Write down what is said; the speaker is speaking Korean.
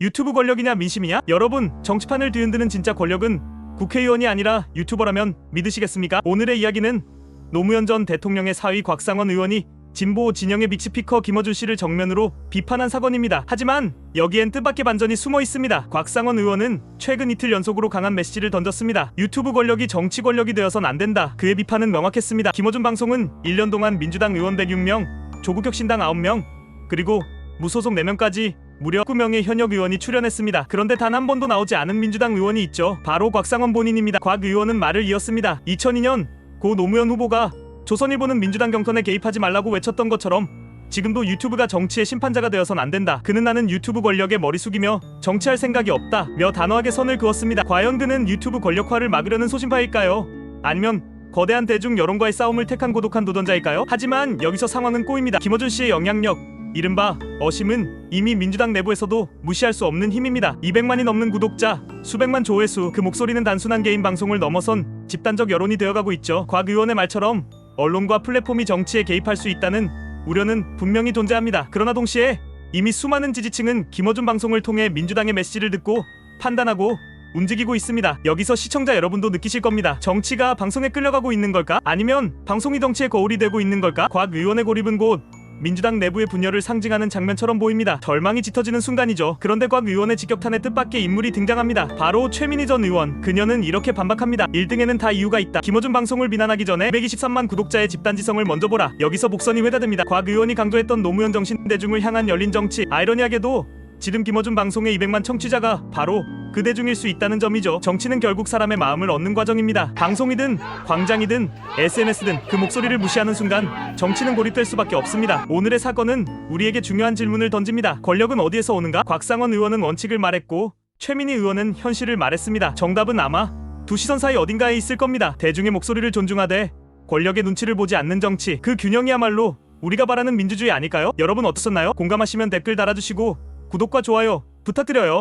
유튜브 권력이냐 민심이냐? 여러분, 정치판을 뒤흔드는 진짜 권력은 국회의원이 아니라 유튜버라면 믿으시겠습니까? 오늘의 이야기는 노무현 전 대통령의 사위 곽상원 의원이 진보 진영의 빅스피커 김어준 씨를 정면으로 비판한 사건입니다. 하지만 여기엔 뜻밖의 반전이 숨어 있습니다. 곽상원 의원은 최근 이틀 연속으로 강한 메시지를 던졌습니다. 유튜브 권력이 정치 권력이 되어선 안 된다. 그의 비판은 명확했습니다. 김어준 방송은 1년 동안 민주당 의원 106명, 조국혁신당 9명, 그리고 무소속 4명까지 무려 9명의 현역 의원이 출연했습니다. 그런데 단 한 번도 나오지 않은 민주당 의원이 있죠. 바로 곽상원 본인입니다. 곽 의원은 말을 이었습니다. 2002년 고 노무현 후보가 조선일보는 민주당 경선에 개입하지 말라고 외쳤던 것처럼 지금도 유튜브가 정치의 심판자가 되어선 안 된다. 그는 나는 유튜브 권력에 머리 숙이며 정치할 생각이 없다 며 단호하게 선을 그었습니다. 과연 그는 유튜브 권력화를 막으려는 소신파일까요? 아니면 거대한 대중 여론과의 싸움을 택한 고독한 도전자일까요? 하지만 여기서 상황은 꼬입니다. 김어준 씨의 영향력, 이른바 어심은 이미 민주당 내부에서도 무시할 수 없는 힘입니다. 200만이 넘는 구독자, 수백만 조회수, 그 목소리는 단순한 개인 방송을 넘어선 집단적 여론이 되어가고 있죠. 곽 의원의 말처럼 언론과 플랫폼이 정치에 개입할 수 있다는 우려는 분명히 존재합니다. 그러나 동시에 이미 수많은 지지층은 김어준 방송을 통해 민주당의 메시지를 듣고 판단하고 움직이고 있습니다. 여기서 시청자 여러분도 느끼실 겁니다. 정치가 방송에 끌려가고 있는 걸까? 아니면 방송이 정치의 거울이 되고 있는 걸까? 곽 의원의 고립은 곧 민주당 내부의 분열을 상징하는 장면처럼 보입니다. 절망이 짙어지는 순간이죠. 그런데 곽 의원의 직격탄의 뜻밖의 인물이 등장합니다. 바로 최민희 전 의원. 그녀는 이렇게 반박합니다. 1등에는 다 이유가 있다. 김어준 방송을 비난하기 전에 123만 구독자의 집단지성을 먼저 보라. 여기서 복선이 회자됩니다. 곽 의원이 강조했던 노무현 정신 대중을 향한 열린 정치. 아이러니하게도 지금 김어준 방송의 200만 청취자가 바로 그 대중일 수 있다는 점이죠. 정치는 결국 사람의 마음을 얻는 과정입니다. 방송이든 광장이든 SNS든 그 목소리를 무시하는 순간 정치는 고립될 수밖에 없습니다. 오늘의 사건은 우리에게 중요한 질문을 던집니다. 권력은 어디에서 오는가? 곽상원 의원은 원칙을 말했고 최민희 의원은 현실을 말했습니다. 정답은 아마 두 시선 사이 어딘가에 있을 겁니다. 대중의 목소리를 존중하되 권력의 눈치를 보지 않는 정치 그 균형이야말로 우리가 바라는 민주주의 아닐까요? 여러분 어떠셨나요? 공감하시면 댓글 달아주시고 구독과 좋아요 부탁드려요.